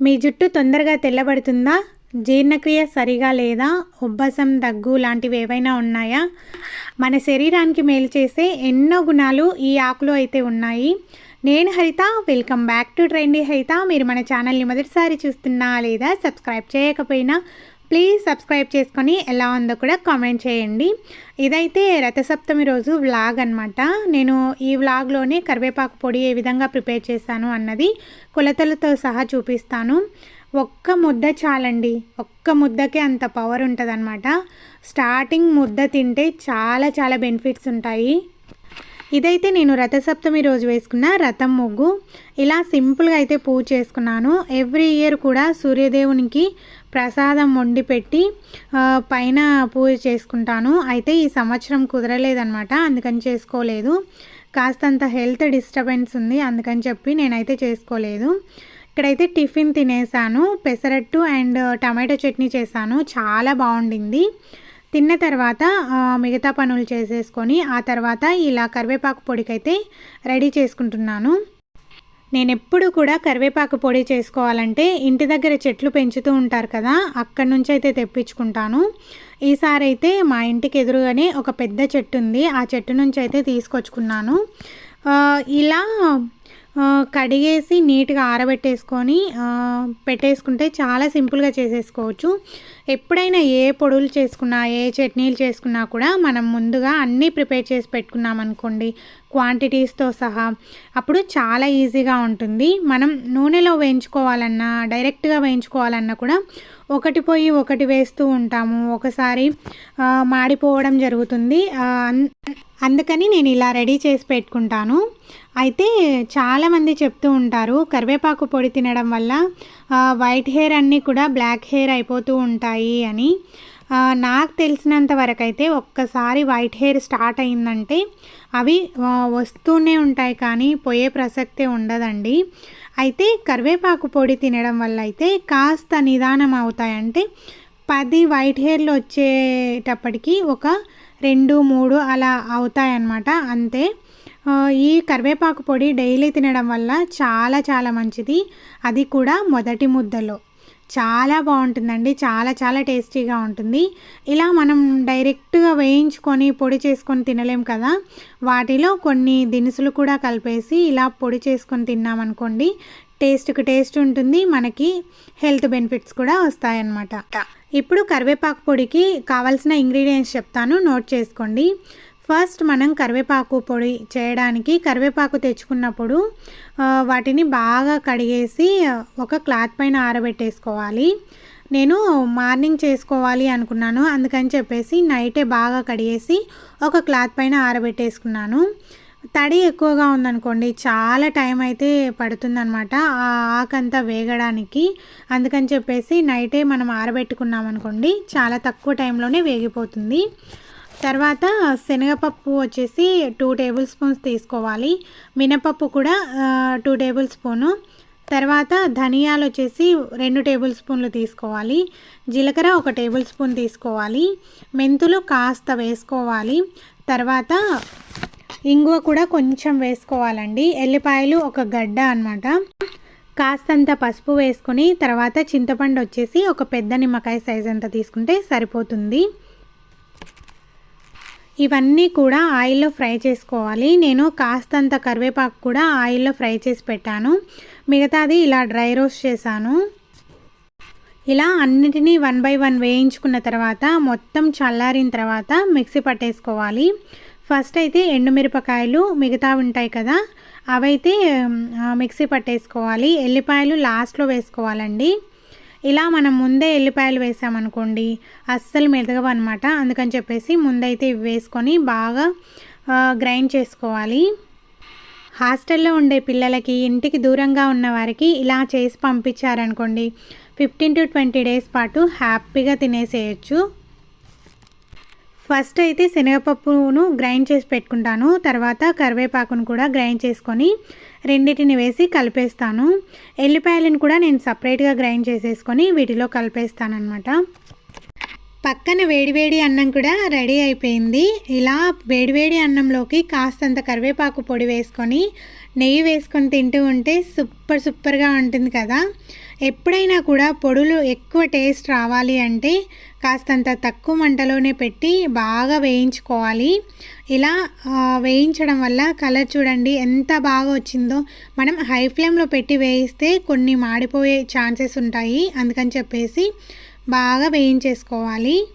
మీ జుట్టు తొందరగా తెల్లబడుతుందా? జీర్ణక్రియ సరిగా లేదా? ఉబ్బసం దగ్గు లాంటివి ఏవైనా ఉన్నాయా? మన శరీరానికి మేలు చేసే ఎన్నో గుణాలు ఈ ఆకులో అయితే ఉన్నాయి. నేను Haritha welcome back to trendy Haritha. మీరు మన ఛానల్ని మొదటిసారి చూస్తున్నా లేదా సబ్స్క్రైబ్ చేయకపోయినా ప్లీజ్ సబ్స్క్రైబ్ చేసుకొని ఎలా ఉందో కూడా కామెంట్ చేయండి. ఇదైతే రథసప్తమి రోజు వ్లాగ్ అనమాట నేను ఈ వ్లాగ్లోనే కరివేపాకు పొడి ఏ విధంగా ప్రిపేర్ చేశాను అన్నది కొలతలతో సహా చూపిస్తాను. ఒక్క ముద్ద చాలండి. ఒక్క ముద్దకే అంత పవర్ ఉంటుంది స్టార్టింగ్ ముద్ద తింటే చాలా చాలా బెనిఫిట్స్ ఉంటాయి. ఇదైతే నేను రథసప్తమి రోజు వేసుకున్న రథం ముగ్గు. ఇలా సింపుల్గా అయితే పూజ చేసుకున్నాను. ఎవ్రీ ఇయర్ కూడా సూర్యదేవునికి ప్రసాదం వండి పెట్టి పైన పూజ చేసుకుంటాను. అయితే ఈ సంవత్సరం కుదరలేదనమాట అందుకని చేసుకోలేదు. కాస్తంత హెల్త్ డిస్టర్బెన్స్ ఉంది అందుకని చెప్పి నేనైతే చేసుకోలేదు. ఇక్కడైతే టిఫిన్ తినేసాను పెసరట్టు అండ్ టమాటో చట్నీ చేశాను చాలా బాగుండింది. తిన్న తర్వాత మిగతా పనులు చేసేసుకొని ఆ తర్వాత ఇలా కరివేపాకు పొడికైతే రెడీ చేసుకుంటున్నాను. నేను ఎప్పుడు కూడా కరివేపాకు పొడి చేసుకోవాలంటే ఇంటి దగ్గర చెట్లు పెంచుతూ ఉంటారు కదా అక్కడి నుంచి అయితే తెప్పించుకుంటాను. ఈసారి అయితే మా ఇంటికి ఎదురుగానే ఒక పెద్ద చెట్టు ఉంది. ఆ చెట్టు నుంచి అయితే తీసుకొచ్చుకున్నాను ఇలా కడిగేసి నీట్గా ఆరబెట్టేసుకొని పెట్టేసుకుంటే చాలా సింపుల్గా చేసేసుకోవచ్చు. ఎప్పుడైనా ఏ పొడులు చేసుకున్నా ఏ చట్నీలు చేసుకున్నా కూడా మనం ముందుగా అన్నీ ప్రిపేర్ చేసి పెట్టుకున్నాం అనుకోండి క్వాంటిటీస్తో సహా అప్పుడు చాలా ఈజీగా ఉంటుంది. మనం నూనెలో వేయించుకోవాలన్నా డైరెక్ట్గా వేయించుకోవాలన్నా కూడా ఒకటి పోయి ఒకటి వేస్తూ ఉంటాము. ఒకసారి మాడిపోవడం జరుగుతుంది. అందుకని నేను ఇలా రెడీ చేసి పెట్టుకుంటాను. అయితే చాలామంది చెప్తూ ఉంటారు కరివేపాకు పొడి తినడం వల్ల వైట్ హెయిర్ అన్నీ కూడా బ్లాక్ హెయిర్ అయిపోతూ ఉంటాయి అని. నాకు తెలిసినంత వరకు అయితే ఒక్కసారి వైట్ హెయిర్ స్టార్ట్ అయిందంటే అవి వస్తూనే ఉంటాయి కానీ పోయే ప్రసక్తే ఉండదండి. అయితే కరివేపాకు పొడి తినడం వల్ల అయితే కాస్త నిదానం అవుతాయంటే పది వైట్ హెయిర్లు వచ్చేటప్పటికి ఒక రెండు మూడు అలా అవుతాయన్నమాట. అంతే. ఈ కరివేపాకు పొడి డైలీ తినడం వల్ల చాలా చాలా మంచిది. అది కూడా మొదటి ముద్దలో. చాలా బాగుంటుందండి. చాలా చాలా టేస్టీగా ఉంటుంది. ఇలా మనం డైరెక్ట్గా వేయించుకొని పొడి చేసుకొని తినలేం కదా? వాటిలో కొన్ని దినుసులు కూడా కలిపేసి ఇలా పొడి చేసుకొని తిన్నామనుకోండి టేస్ట్కి టేస్ట్ ఉంటుంది. మనకి హెల్త్ బెనిఫిట్స్ కూడా వస్తాయన్నమాట. ఇప్పుడు కరివేపాకు పొడికి కావాల్సిన ఇంగ్రీడియంట్స్ చెప్తాను. నోట్ చేసుకోండి. ఫస్ట్ మనం కరివేపాకు పొడి చేయడానికి కరివేపాకు తెచ్చుకున్నప్పుడు వాటిని బాగా కడిగేసి ఒక క్లాత్ పైన ఆరబెట్టేసుకోవాలి. నేను మార్నింగ్ చేసుకోవాలి అనుకున్నాను. అందుకని చెప్పేసి నైటే బాగా కడిగేసి ఒక క్లాత్ పైన ఆరబెట్టేసుకున్నాను. తడి ఎక్కువగా ఉందనుకోండి చాలా టైం అయితే పడుతుందనమాట ఆ ఆకంతా వేగడానికి. అందుకని చెప్పేసి నైటే మనం ఆరబెట్టుకున్నాం అనుకోండి చాలా తక్కువ టైంలోనే వేగిపోతుంది. తర్వాత శనగపప్పు వచ్చేసి టూ టేబుల్ స్పూన్స్ తీసుకోవాలి. మినపప్పు కూడా టూ టేబుల్ స్పూను. తర్వాత ధనియాలు వచ్చేసి రెండు టేబుల్ స్పూన్లు తీసుకోవాలి. జీలకర్ర ఒక టేబుల్ స్పూన్ తీసుకోవాలి. మెంతులు కాస్త వేసుకోవాలి. తర్వాత ఇంగువ కూడా కొంచెం వేసుకోవాలండి. ఎల్లిపాయలు ఒక గడ్డ అనమాట కాస్తంత పసుపు వేసుకొని తర్వాత చింతపండు వచ్చేసి ఒక పెద్ద నిమ్మకాయ సైజ్ అంత తీసుకుంటే సరిపోతుంది. ఇవన్నీ కూడా ఆయిల్లో ఫ్రై చేసుకోవాలి. నేను కాస్తంత కరివేపాకు కూడా ఆయిల్లో ఫ్రై చేసి పెట్టాను. మిగతాది ఇలా డ్రై రోస్ట్ చేశాను. ఇలా అన్నిటినీ వన్ బై వన్ వేయించుకున్న తర్వాత మొత్తం చల్లారిన తర్వాత మిక్సీ పట్టేసుకోవాలి. ఫస్ట్ అయితే ఎండుమిరపకాయలు మిగతా ఉంటాయి కదా అవైతే మిక్సీ పట్టేసుకోవాలి. ఎల్లిపాయలు లాస్ట్లో వేసుకోవాలండి. ఇలా మనం ముందే ఎల్లిపాయలు వేసామనుకోండి అస్సలు మెదగవు అనమాట అందుకని చెప్పేసి ముందైతే ఇవి వేసుకొని బాగా గ్రైండ్ చేసుకోవాలి. హాస్టల్లో ఉండే పిల్లలకి ఇంటికి దూరంగా ఉన్న వారికి ఇలా చేసి పంపించారనుకోండి ఫిఫ్టీన్ టు ట్వంటీ డేస్ పాటు హ్యాపీగా తినేసేయచ్చు. ఫస్ట్ అయితే శనగపప్పును గ్రైండ్ చేసి పెట్టుకుంటాను. తర్వాత కరివేపాకును కూడా గ్రైండ్ చేసుకొని రెండింటిని వేసి కలిపేస్తాను. ఎల్లిపాయలను కూడా నేను సపరేట్గా గ్రైండ్ చేసేసుకొని వీటిలో కలిపేస్తాను అనమాట పక్కన వేడివేడి అన్నం కూడా రెడీ అయిపోయింది. ఇలా వేడివేడి అన్నంలోకి కాస్తంత కరివేపాకు పొడి వేసుకొని నెయ్యి వేసుకొని తింటూ ఉంటే సూపర్ సూపర్గా ఉంటుంది కదా. ఎప్పుడైనా కూడా పొడులు ఎక్కువ టేస్ట్ రావాలి అంటే కాస్తంత తక్కువ మంటలోనే పెట్టి బాగా వేయించుకోవాలి. ఇలా వేయించడం వల్ల కలర్ చూడండి ఎంత బాగా వచ్చిందో. మనం హై ఫ్లేమ్లో పెట్టి వేయిస్తే కొన్ని మాడిపోయే ఛాన్సెస్ ఉంటాయి. అందుకని చెప్పేసి బాగా వేయించేసుకోవాలి.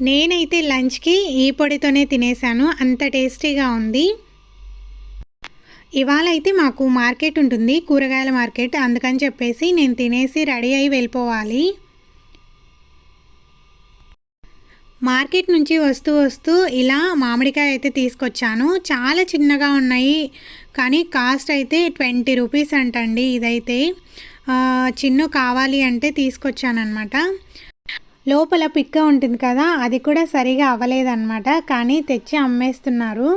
నేనైతే లంచ్కి ఈ పొడితోనే తినేసాను. అంత టేస్టీగా ఉంది. ఇవాళ అయితే మాకు మార్కెట్ ఉంటుంది కూరగాయల మార్కెట్. అందుకని చెప్పేసి నేను తినేసి రెడీ అయి వెళ్ళిపోవాలి. మార్కెట్ నుంచి వస్తూ వస్తూ ఇలా మామిడికాయ అయితే తీసుకొచ్చాను. చాలా చిన్నగా ఉన్నాయి కానీ కాస్ట్ అయితే ట్వంటీ రూపీస్ అంటండి ఇదైతే. చిన్ను కావాలి అంటే తీసుకొచ్చానమాట లోపల పిక్క ఉంటుంది కదా అది కూడా సరిగా అవ్వలేదన్నమాట కానీ తెచ్చి అమ్మేస్తున్నారు.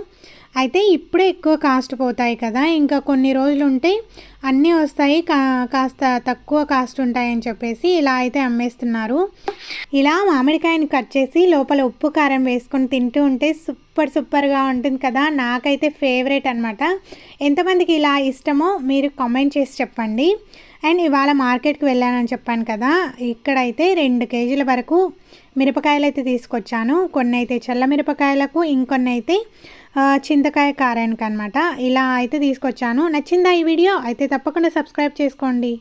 అయితే ఇప్పుడే ఎక్కువ కాస్ట్ పోతాయి కదా. ఇంకా కొన్ని రోజులు ఉంటే అన్నీ వస్తాయి. కా కాస్త తక్కువ కాస్ట్ ఉంటాయని చెప్పేసి ఇలా అయితే అమ్మేస్తున్నారు. ఇలా మామిడికాయని కట్ చేసి లోపల ఉప్పు కారం వేసుకొని తింటూ ఉంటే సూపర్ సూపర్గా ఉంటుంది కదా. నాకైతే ఫేవరెట్ అనమాట ఎంతమందికి ఇలా ఇష్టమో మీరు కామెంట్ చేసి చెప్పండి. అండ్ ఇవాళ మార్కెట్కి వెళ్ళానని చెప్పాను కదా. ఇక్కడైతే రెండు కేజీల వరకు మిరపకాయలు అయితే తీసుకొచ్చాను. కొన్ని అయితే చల్ల మిరపకాయలకు ఇంకొన్ని అయితే చింతకాయ కారానికి అనమాట ఇలా అయితే తీసుకొచ్చాను. నచ్చిందా ఈ వీడియో? అయితే తప్పకుండా సబ్స్క్రైబ్ చేసుకోండి.